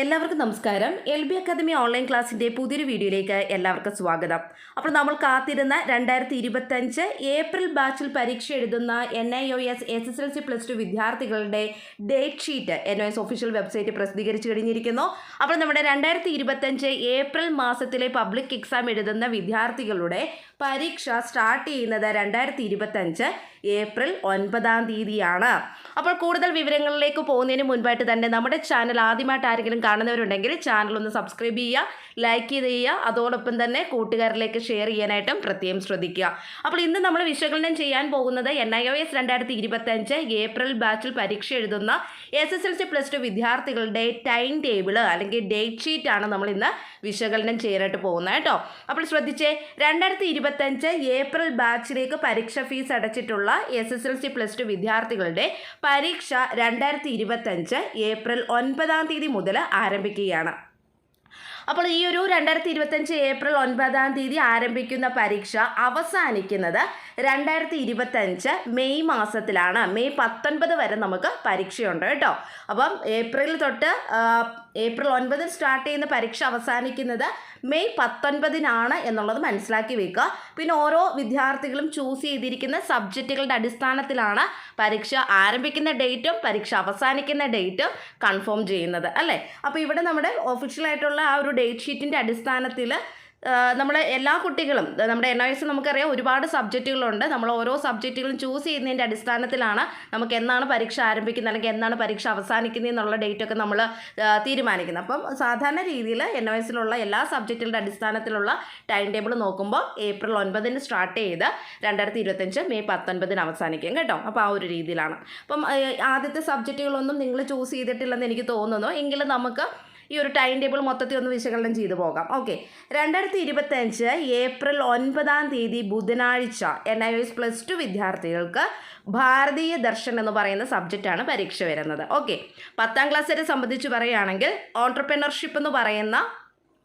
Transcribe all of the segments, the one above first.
എല്ലാവർക്കും നമസ്കാരം. L B academy online ക്ലാസ്സിന്റെ പുതിയൊരു വീഡിയോയിലേക്ക് എല്ലാവർക്കും സ്വാഗതം. അപ്പോൾ നമ്മൾ കാത്തിരുന്ന രണ്ടായിരത്തി ഇരുപത്തഞ്ച് ഏപ്രിൽ ബാച്ചിൽ പരീക്ഷ എഴുതുന്ന N I O S S S L C plus two വിദ്യാർത്ഥികളുടെ date sheet N O S official website പ്രസിദ്ധീകരിച്ചു കഴിഞ്ഞിരിക്കുന്നു. അപ്പോൾ നമ്മുടെ രണ്ടായിരത്തി ഇരുപത്തഞ്ച് ഏപ്രിൽ മാസത്തിലെ പബ്ലിക് എക്സാം എഴുതുന്ന വിദ്യാർത്ഥികളുടെ പരീക്ഷ സ്റ്റാർട്ട് ചെയ്യുന്നത് രണ്ടായിരത്തി ഇരുപത്തഞ്ച് ഏപ്രിൽ ഒൻപതാം തീയതിയാണ്. അപ്പോൾ കൂടുതൽ വിവരങ്ങളിലേക്ക് പോകുന്നതിന് മുൻപായിട്ട് തന്നെ നമ്മുടെ ചാനൽ ആദ്യമായിട്ട് ആരെങ്കിലും കാണുന്നവരുണ്ടെങ്കിൽ ചാനൽ ഒന്ന് സബ്സ്ക്രൈബ് ചെയ്യുക ലൈക്ക് ചെയ്ത് ചെയ്യുക. അതോടൊപ്പം തന്നെ കൂട്ടുകാരിലേക്ക് ഷെയർ ചെയ്യാനായിട്ടും പ്രത്യേകം ശ്രദ്ധിക്കുക. അപ്പോൾ ഇന്ന് നമ്മൾ വിശകലനം ചെയ്യാൻ പോകുന്നത് എൻ ഐ ഒ എസ് രണ്ടായിരത്തി ഇരുപത്തഞ്ച് ഏപ്രിൽ ബാച്ചിൽ പരീക്ഷ എഴുതുന്ന S S L C plus two വിദ്യാർത്ഥികളുടെ ടൈം ടേബിൾ അല്ലെങ്കിൽ ഡേറ്റ് ഷീറ്റ് ആണ് നമ്മൾ ഇന്ന് വിശകലനം ചെയ്യാനായിട്ട് പോകുന്നത് കേട്ടോ. അപ്പോൾ ശ്രദ്ധിച്ചേ രണ്ടായിരത്തി ഇരുപത്തഞ്ച് ഏപ്രിൽ ബാച്ചിലേക്ക് പരീക്ഷ fees അടച്ചിട്ടുള്ള S S L C plus two വിദ്യാർത്ഥികളുടെ പരീക്ഷ രണ്ടായിരത്തി ഇരുപത്തഞ്ച് ഏപ്രിൽ ഒൻപതാം തീയതി മുതൽ ആരംഭിക്കുകയാണ്. അപ്പോൾ ഈ ഒരു രണ്ടായിരത്തി ഇരുപത്തഞ്ച് ഏപ്രിൽ ഒൻപതാം തീയതി ആരംഭിക്കുന്ന പരീക്ഷ അവസാനിക്കുന്നത് രണ്ടായിരത്തി ഇരുപത്തഞ്ച് മെയ് മാസത്തിലാണ്. മെയ് പത്തൊൻപത് വരെ നമുക്ക് പരീക്ഷയുണ്ട് കേട്ടോ. അപ്പം ഏപ്രിൽ തൊട്ട് ഏപ്രിൽ ഒൻപതിൽ സ്റ്റാർട്ട് ചെയ്യുന്ന പരീക്ഷ അവസാനിക്കുന്നത് മെയ് പത്തൊൻപതിനാണ് എന്നുള്ളത് മനസ്സിലാക്കി വെക്കുക. പിന്നെ ഓരോ വിദ്യാർത്ഥികളും ചൂസ് ചെയ്തിരിക്കുന്ന സബ്ജക്റ്റുകളുടെ അടിസ്ഥാനത്തിലാണ് പരീക്ഷ ആരംഭിക്കുന്ന ഡേറ്റും പരീക്ഷ അവസാനിക്കുന്ന ഡേറ്റും കൺഫേം ചെയ്യുന്നത് അല്ലേ? അപ്പോൾ ഇവിടെ നമ്മുടെ ഒഫീഷ്യലായിട്ടുള്ള ആ ഒരു ഡേറ്റ് ഷീറ്റിന്റെ അടിസ്ഥാനത്തിൽ നമ്മൾ എല്ലാ കുട്ടികളും നമ്മുടെ എൻ ഐ എസ് നമുക്കറിയാം ഒരുപാട് സബ്ജക്റ്റുകളുണ്ട് നമ്മൾ ഓരോ സബ്ജക്റ്റുകളും ചൂസ് ചെയ്യുന്നതിന്റെ അടിസ്ഥാനത്തിലാണ് നമുക്ക് എന്നാണ് പരീക്ഷ ആരംഭിക്കുന്നത് അല്ലെങ്കിൽ എന്നാണ് പരീക്ഷ അവസാനിക്കുന്നത് എന്നുള്ള ഡേറ്റ് ഒക്കെ നമ്മൾ തീരുമാനിക്കുന്നത്. അപ്പം സാധാരണ രീതിയിൽ എൻ ഐ എസിലുള്ള എല്ലാ സബ്ജക്റ്റുകളുടെ അടിസ്ഥാനത്തിലുള്ള ടൈം ടേബിൾ നോക്കുമ്പോൾ ഏപ്രിൽ ഒൻപതിന് സ്റ്റാർട്ട് ചെയ്ത് രണ്ടായിരത്തി ഇരുപത്തഞ്ച് മെയ് പത്തൊൻപതിന് അവസാനിക്കും കേട്ടോ. അപ്പോൾ ആ ഒരു രീതിയിലാണ്. അപ്പം ആദ്യത്തെ സബ്ജക്റ്റുകളൊന്നും നിങ്ങൾ ചൂസ് ചെയ്തിട്ടില്ലെന്ന് എനിക്ക് തോന്നുന്നു. എങ്കിലും നമുക്ക് ഈ ഒരു ടൈം ടേബിൾ മൊത്തത്തിൽ ഒന്ന് വിശകലനം ചെയ്തു പോകാം. ഓക്കെ രണ്ടായിരത്തി ഇരുപത്തഞ്ച് ഏപ്രിൽ ഒൻപതാം തീയതി ബുധനാഴ്ച N I S plus two വിദ്യാർത്ഥികൾക്ക് ഭാരതീയ ദർശൻ എന്ന് പറയുന്ന സബ്ജക്റ്റാണ് പരീക്ഷ വരുന്നത്. ഓക്കെ പത്താം ക്ലാസ് വരെ സംബന്ധിച്ച് പറയുകയാണെങ്കിൽ ഓൺടർപ്രണർഷിപ്പ് എന്ന് പറയുന്ന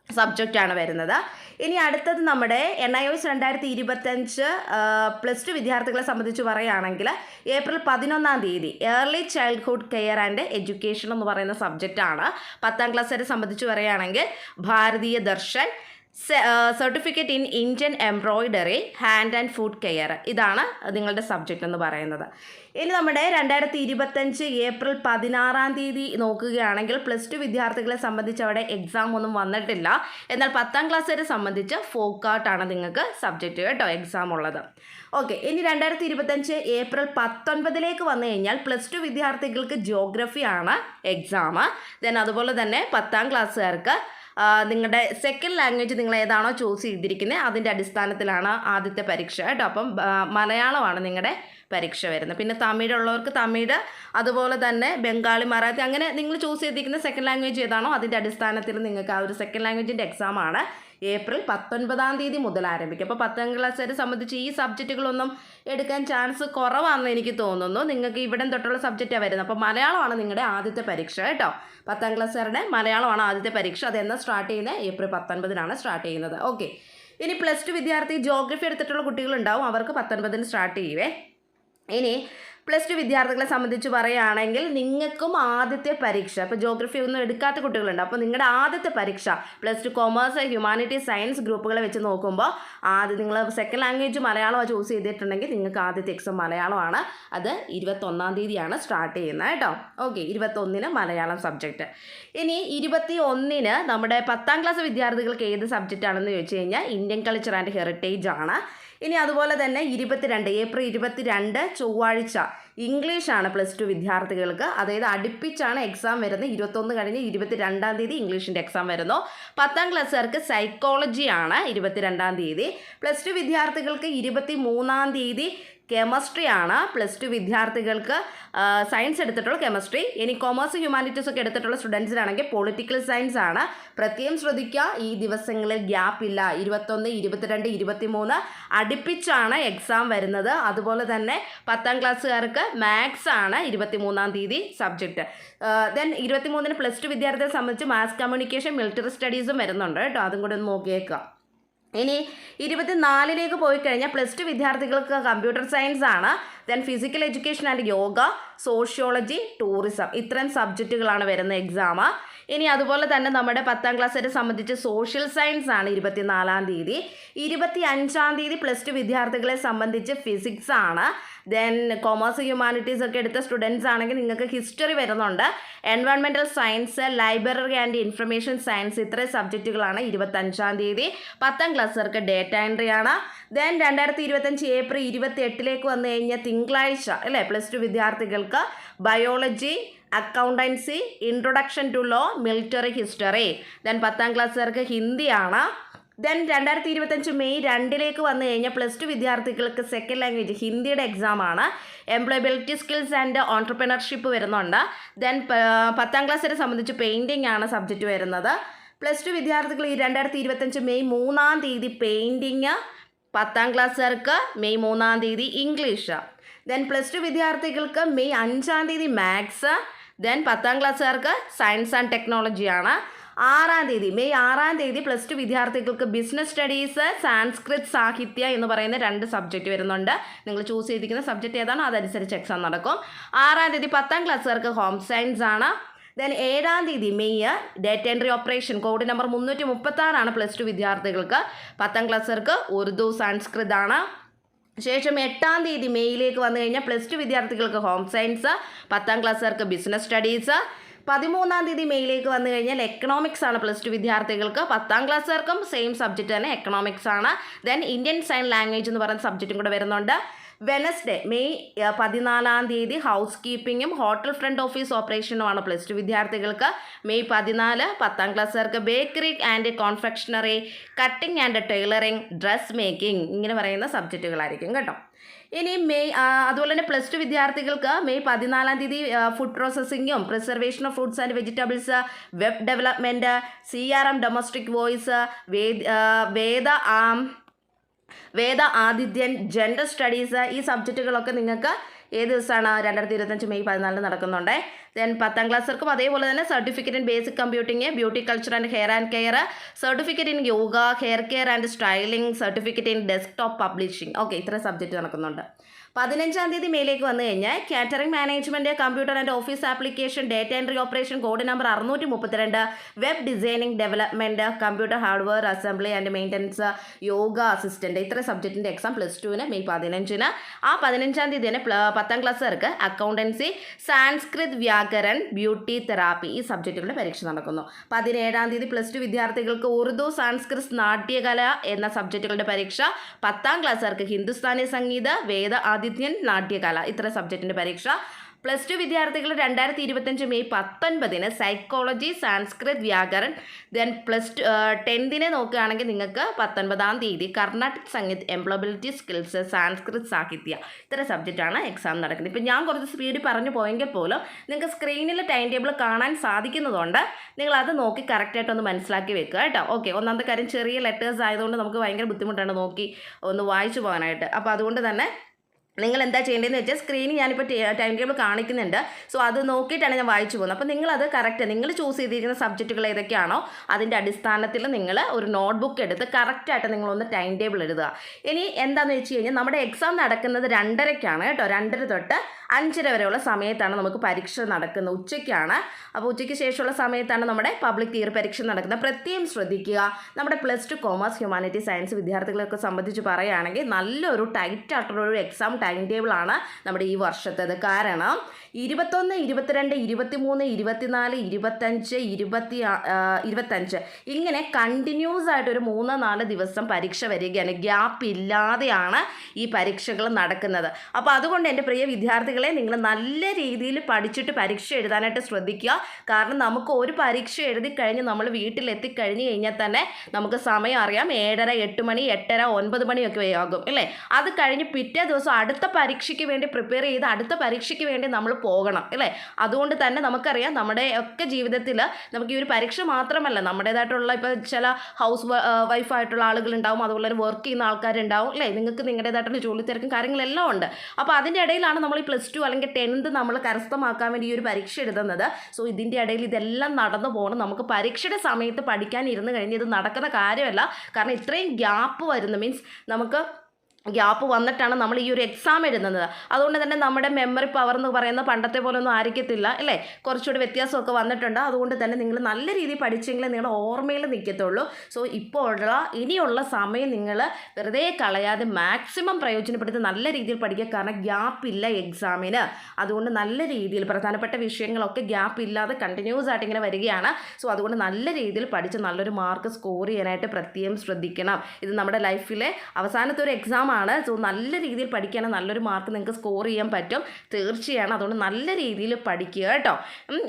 സബ്ജക്റ്റാണ് വരുന്നത്. ഇനി അടുത്തത് നമ്മുടെ എൻ ഐ എസ് രണ്ടായിരത്തി ഇരുപത്തഞ്ച് പ്ലസ് ടു വിദ്യാർത്ഥികളെ സംബന്ധിച്ച് പറയുകയാണെങ്കിൽ ഏപ്രിൽ പതിനൊന്നാം തീയതി early childhood care and education എന്ന് പറയുന്ന സബ്ജക്റ്റാണ് പത്താം ക്ലാസ് വരെ സംബന്ധിച്ച് പറയുകയാണെങ്കിൽ Bharatiya Darshan certificate in Indian embroidery hand and food care ഇതാണ് നിങ്ങളുടെ സബ്ജക്റ്റ് എന്ന് പറയുന്നത്. ഇനി നമ്മുടെ രണ്ടായിരത്തി ഇരുപത്തഞ്ച് ഏപ്രിൽ പതിനാറാം തീയതി നോക്കുകയാണെങ്കിൽ പ്ലസ് ടു വിദ്യാർത്ഥികളെ സംബന്ധിച്ച് അവിടെ എക്സാം ഒന്നും വന്നിട്ടില്ല. എന്നാൽ പത്താം ക്ലാസ് വരെ സംബന്ധിച്ച് ഫോക്കാട്ടാണ് നിങ്ങൾക്ക് സബ്ജക്റ്റ് കേട്ടോ എക്സാം ഉള്ളത്. ഓക്കെ ഇനി രണ്ടായിരത്തി ഇരുപത്തഞ്ച് ഏപ്രിൽ പത്തൊൻപതിലേക്ക് വന്നു കഴിഞ്ഞാൽ പ്ലസ് ടു വിദ്യാർത്ഥികൾക്ക് ജോഗ്രഫിയാണ് എക്സാം ദെൻ അതുപോലെ തന്നെ പത്താം ക്ലാസ്സുകാർക്ക് നിങ്ങളുടെ സെക്കൻഡ് ലാംഗ്വേജ് നിങ്ങൾ ഏതാണോ ചൂസ് ചെയ്തിരിക്കുന്നത് അതിന്റെ അടിസ്ഥാനത്തിലാണ് ആദ്യത്തെ പരീക്ഷ കേട്ടോ. അപ്പം മലയാളമാണ് നിങ്ങളുടെ പരീക്ഷ വരുന്നത്. പിന്നെ തമിഴുള്ളവർക്ക് തമിഴ് അതുപോലെ തന്നെ ബംഗാളി മറാത്തി അങ്ങനെ നിങ്ങൾ ചൂസ് ചെയ്തിരിക്കുന്ന സെക്കൻഡ് ലാംഗ്വേജ് ഏതാണോ അതിന്റെ അടിസ്ഥാനത്തിൽ നിങ്ങൾക്ക് ആ ഒരു സെക്കൻഡ് ലാംഗ്വേജിന്റെ എക്സാമാണ് ഏപ്രിൽ പത്തൊൻപതാം തീയതി മുതൽ ആരംഭിക്കും. അപ്പോൾ പത്താം ക്ലാസ്സുകാരെ സംബന്ധിച്ച് ഈ സബ്ജക്റ്റുകളൊന്നും എടുക്കാൻ ചാൻസ് കുറവാണെന്ന് എനിക്ക് തോന്നുന്നു. നിങ്ങൾക്ക് ഇവിടെ തൊട്ടുള്ള സബ്ജക്റ്റാണ് വരുന്നത്. അപ്പോൾ മലയാളമാണ് നിങ്ങളുടെ ആദ്യത്തെ പരീക്ഷ കേട്ടോ. പത്താം ക്ലാസ്സുകാരുടെ മലയാളമാണ് ആദ്യത്തെ പരീക്ഷ. അതെന്ന് സ്റ്റാർട്ട് ചെയ്യുന്നത് ഏപ്രിൽ പത്തൊൻപതിനാണ് സ്റ്റാർട്ട് ചെയ്യുന്നത്. ഓക്കെ ഇനി പ്ലസ് ടു വിദ്യാർത്ഥി ജോഗ്രഫി എടുത്തിട്ടുള്ള കുട്ടികളുണ്ടാവും. അവർക്ക് പത്തൊൻപതിന് സ്റ്റാർട്ട് ചെയ്യുവേ. ഇനി പ്ലസ് ടു വിദ്യാർത്ഥികളെ സംബന്ധിച്ച് പറയുകയാണെങ്കിൽ നിങ്ങൾക്കും ആദ്യത്തെ പരീക്ഷ ഇപ്പോൾ ജോഗ്രഫി ഒന്നും എടുക്കാത്ത കുട്ടികളുണ്ട്. അപ്പോൾ നിങ്ങളുടെ ആദ്യത്തെ പരീക്ഷ plus two commerce humanity science ഗ്രൂപ്പുകളെ വെച്ച് നോക്കുമ്പോൾ ആദ്യം നിങ്ങൾ സെക്കൻഡ് ലാംഗ്വേജ് മലയാളമാണ് ചൂസ് ചെയ്തിട്ടുണ്ടെങ്കിൽ നിങ്ങൾക്ക് ആദ്യത്തെ എക്സാം മലയാളമാണ്. അത് ഇരുപത്തൊന്നാം തീയതിയാണ് സ്റ്റാർട്ട് ചെയ്യുന്നത് കേട്ടോ. ഓക്കെ ഇരുപത്തൊന്നിന് മലയാളം സബ്ജക്റ്റ് ഇനി ഇരുപത്തി ഒന്നിന് നമ്മുടെ പത്താം ക്ലാസ് വിദ്യാർത്ഥികൾക്ക് ഏത് സബ്ജക്റ്റാണെന്ന് ചോദിച്ചു കഴിഞ്ഞാൽ ഇന്ത്യൻ കൾച്ചർ ആൻഡ് ഹെറിറ്റേജ് ആണ്. ഇനി അതുപോലെ തന്നെ ഇരുപത്തിരണ്ട് ഏപ്രിൽ ഇരുപത്തിരണ്ട് ചൊവ്വാഴ്ച ഇംഗ്ലീഷാണ് പ്ലസ് ടു വിദ്യാർത്ഥികൾക്ക്. അതായത് അടുപ്പിച്ചാണ് എക്സാം വരുന്നത്. ഇരുപത്തൊന്ന് കഴിഞ്ഞ് ഇരുപത്തിരണ്ടാം തീയതി ഇംഗ്ലീഷിന്റെ എക്സാം വരുന്നു. പത്താം ക്ലാസ്സുകാർക്ക് സൈക്കോളജിയാണ് ഇരുപത്തിരണ്ടാം തീയതി. പ്ലസ് ടു വിദ്യാർത്ഥികൾക്ക് ഇരുപത്തി മൂന്നാം തീയതി കെമിസ്ട്രി ആണ് പ്ലസ് ടു വിദ്യാർത്ഥികൾക്ക് സയൻസ് എടുത്തിട്ടുള്ള കെമിസ്ട്രി. ഇനി കൊമേഴ്സ് ഹ്യൂമാനിറ്റീസ് ഒക്കെ എടുത്തിട്ടുള്ള സ്റ്റുഡൻസിനാണെങ്കിൽ പൊളിറ്റിക്കൽ സയൻസ് ആണ് പ്രത്യേകം ശ്രദ്ധിക്കുക ഈ ദിവസങ്ങളിൽ ഗ്യാപ്പ് ഇല്ല. ഇരുപത്തൊന്ന് ഇരുപത്തിരണ്ട് ഇരുപത്തിമൂന്ന് അടുപ്പിച്ചാണ് എക്സാം വരുന്നത്. അതുപോലെ തന്നെ പത്താം ക്ലാസ്സുകാർക്ക് മാത്സ് ആണ് ഇരുപത്തിമൂന്നാം തീയതി സബ്ജക്റ്റ് ദെൻ ഇരുപത്തിമൂന്നിന് പ്ലസ് ടു വിദ്യാർത്ഥികളെ സംബന്ധിച്ച് മാസ് കമ്മ്യൂണിക്കേഷൻ മിലിറ്ററി സ്റ്റഡീസും വരുന്നുണ്ട് കേട്ടോ. അതും കൂടി ഒന്ന് നോക്കിയേക്കുക. ഇനി ഇരുപത്തിനാലിലേക്ക് പോയി കഴിഞ്ഞാൽ പ്ലസ് ടു വിദ്യാർത്ഥികൾക്ക് കമ്പ്യൂട്ടർ സയൻസ് ആണ്. Then physical education and yoga sociology tourism ഇത്രയും സബ്ജക്റ്റുകളാണ് വരുന്ന എക്സാം ഇനി അതുപോലെ തന്നെ നമ്മുടെ പത്താം ക്ലാസ്സിനെ സംബന്ധിച്ച് സോഷ്യൽ സയൻസ് ആണ് ഇരുപത്തിനാലാം തീയതി. ഇരുപത്തി അഞ്ചാം തീയതി പ്ലസ് ടു വിദ്യാർത്ഥികളെ സംബന്ധിച്ച് ഫിസിക്സ് ആണ്. ദെൻ കൊമേഴ്സ് ഹ്യൂമാനിറ്റീസ് ഒക്കെ എടുത്ത സ്റ്റുഡൻസ് ആണെങ്കിൽ നിങ്ങൾക്ക് ഹിസ്റ്ററി വരുന്നുണ്ട്. എൻവയോൺമെന്റൽ science library and information science ഇത്രയും സബ്ജക്റ്റുകളാണ് ഇരുപത്തഞ്ചാം തീയതി. പത്താം ക്ലാസ്സുകാർക്ക് ഡേറ്റ എൻട്രി ആണ്. ദെൻ രണ്ടായിരത്തി ഇരുപത്തഞ്ച് ഏപ്രിൽ ഇരുപത്തി എട്ടിലേക്ക് വന്നു കഴിഞ്ഞാൽ തിങ്കളാഴ്ച അല്ലേ പ്ലസ് ടു വിദ്യാർത്ഥികൾക്ക് biology accountancy introduction to law military history then പത്താം ക്ലാസ്സുകാർക്ക് ഹിന്ദിയാണ്. ദെൻ രണ്ടായിരത്തി ഇരുപത്തഞ്ച് മെയ് രണ്ടിലേക്ക് വന്നു കഴിഞ്ഞാൽ പ്ലസ് ടു വിദ്യാർത്ഥികൾക്ക് സെക്കൻഡ് ലാംഗ്വേജ് ഹിന്ദിയുടെ എക്സാമാണ് എംപ്ലോയബിലിറ്റി സ്കിൽസ് ആൻഡ് ഓൺടർപ്രണർഷിപ്പ് വരുന്നുണ്ട്. ദെൻ പത്താം ക്ലാസ്സിനെ സംബന്ധിച്ച് പെയിന്റിംഗ് ആണ് സബ്ജക്റ്റ് വരുന്നത്. പ്ലസ് ടു വിദ്യാർത്ഥികൾ ഈ രണ്ടായിരത്തി ഇരുപത്തഞ്ച് മെയ് മൂന്നാം തീയതി പെയിന്റിങ് പത്താം ക്ലാസ്സുകാർക്ക് മെയ് മൂന്നാം തീയതി ഇംഗ്ലീഷ് ദെൻ പ്ലസ് ടു വിദ്യാർത്ഥികൾക്ക് മെയ് അഞ്ചാം തീയതി മാത്സ് ദെൻ പത്താം ക്ലാസ്സുകാർക്ക് സയൻസ് ആൻഡ് ടെക്നോളജിയാണ് ആറാം തീയതി മെയ് ആറാം തീയതി പ്ലസ് ടു വിദ്യാർത്ഥികൾക്ക് ബിസിനസ് സ്റ്റഡീസ് സാൻസ്ക്രിത് സാഹിത്യ എന്ന് പറയുന്ന രണ്ട് സബ്ജക്റ്റ് വരുന്നുണ്ട്. നിങ്ങൾ ചൂസ് ചെയ്തിരിക്കുന്ന സബ്ജക്റ്റ് ഏതാണോ അതനുസരിച്ച് എക്സാം നടക്കും. ആറാം തീയതി പത്താം ക്ലാസ്സുകാർക്ക് ഹോം സയൻസ് ആണ്. ദെൻ ഏഴാം തീയതി May date entry operation code number മുന്നൂറ്റി മുപ്പത്താറാണ് പ്ലസ് ടു വിദ്യാർത്ഥികൾക്ക്. പത്താം ക്ലാസ്സുകാർക്ക് ഉറുദു സാൻസ്കൃതാണ് ശേഷം എട്ടാം തീയതി മെയ്യിലേക്ക് വന്നു കഴിഞ്ഞാൽ പ്ലസ് ടു വിദ്യാർത്ഥികൾക്ക് ഹോം സയൻസ് പത്താം ക്ലാസ്സുകാർക്ക് ബിസിനസ് സ്റ്റഡീസ്. പതിമൂന്നാം തീയതി മെയ്യിലേക്ക് വന്നു കഴിഞ്ഞാൽ എക്കണോമിക്സ് ആണ് പ്ലസ് ടു വിദ്യാർത്ഥികൾക്ക്. പത്താം ക്ലാസ്സുകാർക്കും സെയിം സബ്ജക്റ്റ് തന്നെ എക്കണോമിക്സ് ആണ്. ദെൻ ഇന്ത്യൻ സൈൻ ലാംഗ്വേജ് എന്ന് പറയുന്ന സബ്ജക്റ്റും കൂടെ വരുന്നുണ്ട്. വെനസ്ഡേ മെയ് പതിനാലാം തീയതി ഹൗസ് കീപ്പിങ്ങും ഹോട്ടൽ ഫ്രണ്ട് ഓഫീസ് ഓപ്പറേഷനുമാണ് പ്ലസ് ടു വിദ്യാർത്ഥികൾക്ക്. മെയ് പതിനാല് പത്താം ക്ലാസ്സുകാർക്ക് bakery and confectionery cutting and tailoring dress making ഇങ്ങനെ പറയുന്ന സബ്ജക്റ്റുകളായിരിക്കും കേട്ടോ. ഇനി മെയ് അതുപോലെ തന്നെ പ്ലസ് ടു വിദ്യാർത്ഥികൾക്ക് മെയ് പതിനാലാം തീയതി food പ്രോസസ്സിങ്ങും preservation of fruits and vegetables web development C R M domestic voice Veda Veda am Veda Adithyan gender studies ഈ സബ്ജക്റ്റുകളൊക്കെ നിങ്ങൾക്ക് ഏത് ദിവസമാണ് രണ്ടായിരത്തി ഇരുപത്തഞ്ച് മെയ് പതിനാലിന് നടക്കുന്നുണ്ട്? ദെൻ പത്താം ക്ലാസ്സർക്കും അതേപോലെ തന്നെ certificate in basic computing beauty culture and hair and care certificate in yoga hair care and styling certificate in desktop publishing okay ഇത്ര സബ്ജക്റ്റ് നടക്കുന്നുണ്ട്. പതിനഞ്ചാം തീയതി മേലേക്ക് വന്നു കഴിഞ്ഞാൽ catering management computer and office application data entry operation code number അറുന്നൂറ്റി മുപ്പത്തിരണ്ട് web designing development computer hardware assembly and maintenance yoga assistant ഇത്ര സബ്ജക്റ്റിന്റെ എക്സാം പ്ലസ് ടുവിന് മെയ് പതിനഞ്ചിന്. ആ പതിനഞ്ചാം തീയതി തന്നെ പത്താം ക്ലാസ്സുകാർക്ക് accountancy Sanskrit Vyakaran beauty therapy ഈ സബ്ജക്റ്റുകളുടെ പരീക്ഷ നടക്കുന്നു. പതിനേഴാം തീയതി പ്ലസ് ടു വിദ്യാർത്ഥികൾക്ക് ഉറുദു സാൻസ്കൃത് നാട്യകല എന്ന സബ്ജക്റ്റുകളുടെ പരീക്ഷ. പത്താം ക്ലാസ്സുകാർക്ക് ഹിന്ദുസ്ഥാനി സംഗീത വേദ ആതിഥ്യൻ നാട്യകല ഇത്ര സബ്ജക്റ്റിന്റെ പരീക്ഷ. പ്ലസ് ടു വിദ്യാർത്ഥികൾ രണ്ടായിരത്തി ഇരുപത്തഞ്ച് മെയ് പത്തൊൻപതിന് psychology Sanskrit Vyakaran then plus two ടെൻത്തിനെ നോക്കുകയാണെങ്കിൽ നിങ്ങൾക്ക് പത്തൊൻപതാം തീയതി കർണാട്ടിക് സംഗീത് എംപ്ലോബിലിറ്റി സ്കിൽസ് സാൻസ്കൃത് സാഹിത്യ ഇത്തരം സബ്ജക്റ്റാണ് എക്സാം നടക്കുന്നത്. ഇപ്പം ഞാൻ കുറച്ച് സ്പീഡിൽ പറഞ്ഞു പോയെങ്കിൽ പോലും നിങ്ങൾക്ക് സ്ക്രീനിൽ ടൈം ടേബിൾ കാണാൻ സാധിക്കുന്നതുകൊണ്ട് നിങ്ങൾ അത് നോക്കി കറക്റ്റായിട്ടൊന്ന് മനസ്സിലാക്കി വെക്കുക കേട്ടോ. ഓക്കെ ഒന്നാമത്തെ കാര്യം ചെറിയ ലെറ്റേഴ്സ് ആയതുകൊണ്ട് നമുക്ക് ഭയങ്കര ബുദ്ധിമുട്ടാണ് നോക്കി ഒന്ന് വായിച്ചു പോകാനായിട്ട്. അപ്പോൾ അതുകൊണ്ട് തന്നെ നിങ്ങൾ എന്താ ചെയ്യേണ്ടതെന്ന് വെച്ചാൽ സ്ക്രീനിൽ ഞാനിപ്പോൾ ടൈം ടേബിൾ കാണിക്കുന്നുണ്ട്. സോ അത് നോക്കിയിട്ടാണ് ഞാൻ വായിച്ചു പോകുന്നത്. അപ്പോൾ നിങ്ങളത് കറക്റ്റ് നിങ്ങൾ ചൂസ് ചെയ്തിരിക്കുന്ന സബ്ജക്റ്റുകൾ ഏതൊക്കെയാണോ അതിന്റെ അടിസ്ഥാനത്തിൽ നിങ്ങൾ ഒരു നോട്ട്ബുക്ക് എടുത്ത് കറക്റ്റായിട്ട് നിങ്ങളൊന്ന് ടൈം ടേബിൾ എഴുതുക. ഇനി എന്താണെന്ന് വെച്ച് കഴിഞ്ഞാൽ നമ്മുടെ എക്സാം നടക്കുന്നത് രണ്ടരയ്ക്കാണ് കേട്ടോ. രണ്ടര തൊട്ട് അഞ്ചര വരെയുള്ള സമയത്താണ് നമുക്ക് പരീക്ഷ നടക്കുന്നത് ഉച്ചയ്ക്കാണ്. അപ്പോൾ ഉച്ചയ്ക്ക് ശേഷമുള്ള സമയത്താണ് നമ്മുടെ പബ്ലിക് തിയറി പരീക്ഷ നടക്കുന്നത്. പ്രത്യേകം ശ്രദ്ധിക്കുക. നമ്മുടെ plus two commerce humanity science വിദ്യാർത്ഥികളെയൊക്കെ സംബന്ധിച്ച് പറയുകയാണെങ്കിൽ നല്ലൊരു ടൈറ്റ് ആയിട്ടുള്ള ഒരു എക്സാം ടൈം ടേബിളാണ് നമ്മുടെ ഈ വർഷത്തേത്. കാരണം ഇരുപത്തൊന്ന് ഇരുപത്തിരണ്ട് ഇരുപത്തിമൂന്ന് ഇരുപത്തിനാല് ഇരുപത്തഞ്ച് ഇരുപത്തി ഇരുപത്തഞ്ച്. ഇങ്ങനെ കണ്ടിന്യൂസ് ആയിട്ട് ഒരു മൂന്ന് നാല് ദിവസം പരീക്ഷ വരികയാണ്. ഗ്യാപ്പ് ഇല്ലാതെയാണ് ഈ പരീക്ഷകൾ നടക്കുന്നത്. അപ്പോൾ അതുകൊണ്ട് എന്റെ പ്രിയ വിദ്യാർത്ഥികളെ നിങ്ങൾ നല്ല രീതിയിൽ പഠിച്ചിട്ട് പരീക്ഷ എഴുതാനായിട്ട് ശ്രദ്ധിക്കുക. കാരണം നമുക്ക് ഒരു പരീക്ഷ എഴുതി കഴിഞ്ഞ് നമ്മൾ വീട്ടിലെത്തിക്കഴിഞ്ഞ് കഴിഞ്ഞാൽ തന്നെ നമുക്ക് സമയം അറിയാം. ഏഴര എട്ട് മണി എട്ടര ഒൻപത് മണിയൊക്കെ ആകും അല്ലേ? അത് കഴിഞ്ഞ് പിറ്റേ ദിവസം അടുത്ത പരീക്ഷയ്ക്ക് വേണ്ടി പ്രിപ്പയർ ചെയ്ത് അടുത്ത പരീക്ഷയ്ക്ക് വേണ്ടി നമ്മൾ പോകണം അല്ലേ? അതുകൊണ്ട് തന്നെ നമുക്കറിയാം നമ്മുടെ ഒക്കെ ജീവിതത്തിൽ നമുക്ക് ഈ ഒരു പരീക്ഷ മാത്രമല്ല നമ്മുടേതായിട്ടുള്ള ഇപ്പോൾ ചില ഹൗസ് വൈഫായിട്ടുള്ള ആളുകളുണ്ടാവും അതുപോലെ വർക്ക് ചെയ്യുന്ന ആൾക്കാരുണ്ടാവും അല്ലേ? നിങ്ങൾക്ക് നിങ്ങളുടേതായിട്ടുള്ള ജോലി തിരക്കും കാര്യങ്ങളെല്ലാം ഉണ്ട്. അപ്പോൾ അതിന്റെ ഇടയിലാണ് നമ്മൾ ഈ പ്ലസ് ടു അല്ലെങ്കിൽ ടെൻത്ത് നമ്മൾ കരസ്ഥമാക്കാൻ വേണ്ടി ഈ ഒരു പരീക്ഷ എഴുതുന്നത്. സോ ഇതിന്റെ ഇടയിൽ ഇതെല്ലാം നടന്നു പോകണം നമുക്ക് പരീക്ഷയുടെ സമയത്ത് പഠിക്കാൻ ഇരുന്ന് കഴിഞ്ഞ് ഇത് നടക്കുന്ന കാര്യമല്ല. കാരണം ഇത്രയും ഗ്യാപ്പ് വരുന്നു. മീൻസ് നമുക്ക് ഗ്യാപ്പ് വന്നിട്ടാണ് നമ്മൾ ഈ ഒരു എക്സാം എഴുതുന്നത്. അതുകൊണ്ട് തന്നെ നമ്മുടെ മെമ്മറി പവർ എന്ന് പറയുന്ന പണ്ടത്തെ പോലെ ഒന്നും ആയിരിക്കത്തില്ല അല്ലേ? കുറച്ചുകൂടി വ്യത്യാസമൊക്കെ വന്നിട്ടുണ്ട്. അതുകൊണ്ട് തന്നെ നിങ്ങൾ നല്ല രീതിയിൽ പഠിച്ചെങ്കിലേ നിങ്ങളുടെ ഓർമ്മയിൽ നിൽക്കത്തുള്ളൂ. സോ ഇപ്പോൾ ഉള്ള ഇനിയുള്ള സമയം നിങ്ങൾ വെറുതെ കളയാതെ മാക്സിമം പ്രയോജനപ്പെടുത്തി നല്ല രീതിയിൽ പഠിക്കുക. കാരണം ഗ്യാപ്പ് ഇല്ല എക്സാമിന് അതുകൊണ്ട് നല്ല രീതിയിൽ പ്രധാനപ്പെട്ട വിഷയങ്ങളൊക്കെ ഗ്യാപ്പ് ഇല്ലാതെ കണ്ടിന്യൂസ് ആയിട്ട് ഇങ്ങനെ വരികയാണ്. സോ അതുകൊണ്ട് നല്ല രീതിയിൽ പഠിച്ച് നല്ലൊരു മാർക്ക് സ്കോർ ചെയ്യാനായിട്ട് പ്രത്യേകം ശ്രദ്ധിക്കണം. ഇത് നമ്മുടെ ലൈഫിലെ അവസാനത്തെ ഒരു എക്സാം ആണ് സോ നല്ല രീതിയിൽ പഠിക്കുകയാണെങ്കിൽ നല്ലൊരു മാർക്ക് നിങ്ങൾക്ക് സ്കോർ ചെയ്യാൻ പറ്റും. തീർച്ചയാണ് അതുകൊണ്ട് നല്ല രീതിയിൽ പഠിക്കുക കേട്ടോ.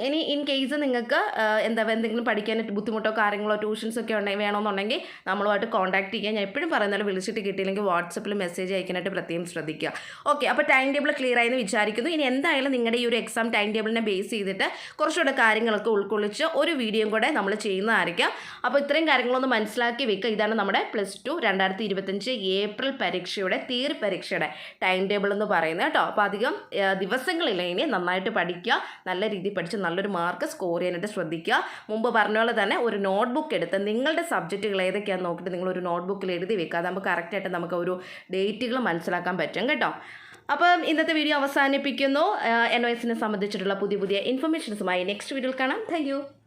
ഇനി ഇൻ കേസ് നിങ്ങൾക്ക് എന്താ എന്താ എന്തെങ്കിലും പഠിക്കാൻ ബുദ്ധിമുട്ടോ കാര്യങ്ങളോ ട്യൂഷൻസ് ഒക്കെ ഉണ്ടെങ്കിൽ വേണമെന്നുണ്ടെങ്കിൽ നമ്മളുമായിട്ട് കോൺടാക്ട് ചെയ്യുക ഞാൻ എപ്പോഴും പറയുന്നത് വിളിച്ചിട്ട് കിട്ടിയില്ലെങ്കിൽ വാട്സപ്പിൽ മെസ്സേജ് അയക്കാനായിട്ട് പ്രത്യേകം ശ്രദ്ധിക്കുക. ഓക്കെ അപ്പോൾ ടൈം ടേബിൾ ക്ലിയർ ആയെന്ന് വിചാരിക്കുന്നു. ഇനി എന്തായാലും നിങ്ങളുടെ ഈ ഒരു എക്സാം ടൈം ടേബിളിനെ ബേസ് ചെയ്തിട്ട് കുറച്ചുകൂടെ കാര്യങ്ങളൊക്കെ ഉൾക്കൊള്ളിച്ച് ഒരു വീഡിയോയും കൂടെ നമ്മൾ ചെയ്യുന്നതായിരിക്കാം. അപ്പോൾ ഇത്രയും കാര്യങ്ങളൊന്ന് മനസ്സിലാക്കി വെക്കുക. ഇതാണ് നമ്മുടെ പ്ലസ് ടു രണ്ടായിരത്തി ഏപ്രിൽ പരീക്ഷയുടെ തീർ പരീക്ഷയുടെ ടൈം ടേബിൾ എന്ന് പറയുന്നത് കേട്ടോ. അപ്പോൾ അധികം ദിവസങ്ങളില്ല. ഇനി നന്നായിട്ട് പഠിക്കുക നല്ല രീതിയിൽ പഠിച്ച് നല്ലൊരു മാർക്ക് സ്കോർ ചെയ്യാനായിട്ട് ശ്രദ്ധിക്കുക. മുമ്പ് പറഞ്ഞ പോലെ തന്നെ ഒരു നോട്ട്ബുക്ക് എടുത്ത് നിങ്ങളുടെ സബ്ജക്റ്റുകൾ ഏതൊക്കെയാണെന്ന് നോക്കിയിട്ട് നിങ്ങളൊരു നോട്ട്ബുക്കിൽ എഴുതി വെക്കുക. അതാകുമ്പോൾ കറക്റ്റായിട്ട് നമുക്ക് ഒരു ഡേറ്റുകൾ മനസ്സിലാക്കാൻ പറ്റും കേട്ടോ. അപ്പം ഇന്നത്തെ വീഡിയോ അവസാനിപ്പിക്കുന്നു. എൻ ഒ എസിനെ സംബന്ധിച്ചിട്ടുള്ള പുതിയ പുതിയ ഇൻഫർമേഷൻസുമായി നെക്സ്റ്റ് വീഡിയോയിൽ കാണാം. താങ്ക്